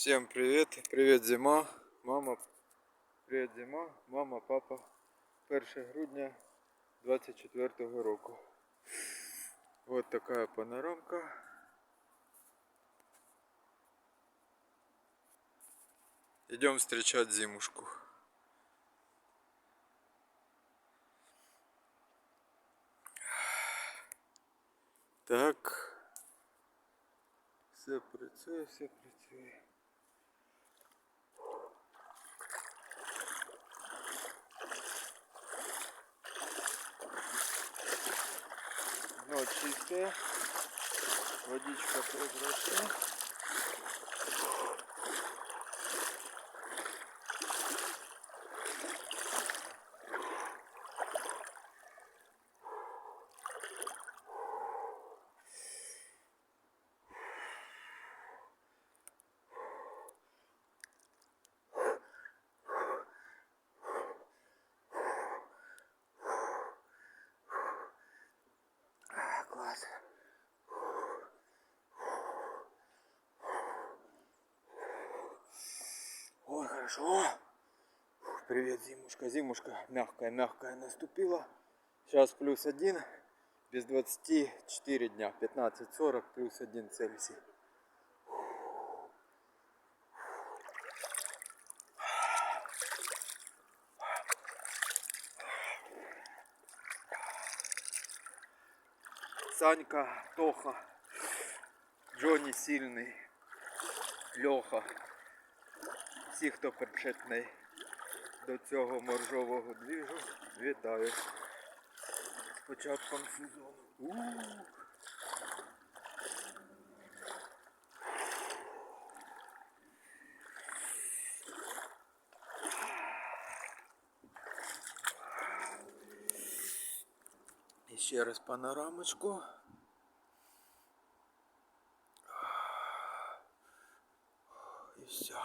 Всем привет! Привет, зима! Мама, привет, зима, мама, папа. 1 грудня 24 року. Вот такая панорамка. Идем встречать зимушку. Так. Все працює, все працює. Дно чисте, водичка прозрачна. Хорошо. Фух, Привет, зимушка. Зимушка мягкая-мягкая наступила. Сейчас плюс один. Без 24 дня. 15.40 плюс один Цельсий. Санька, Тоха, Джонні сильний, Льоха. Всі, хто причетний до цього моржового двіжу, вітаю. З початком сезону. У-у-у. І ще раз панорамочку. І все.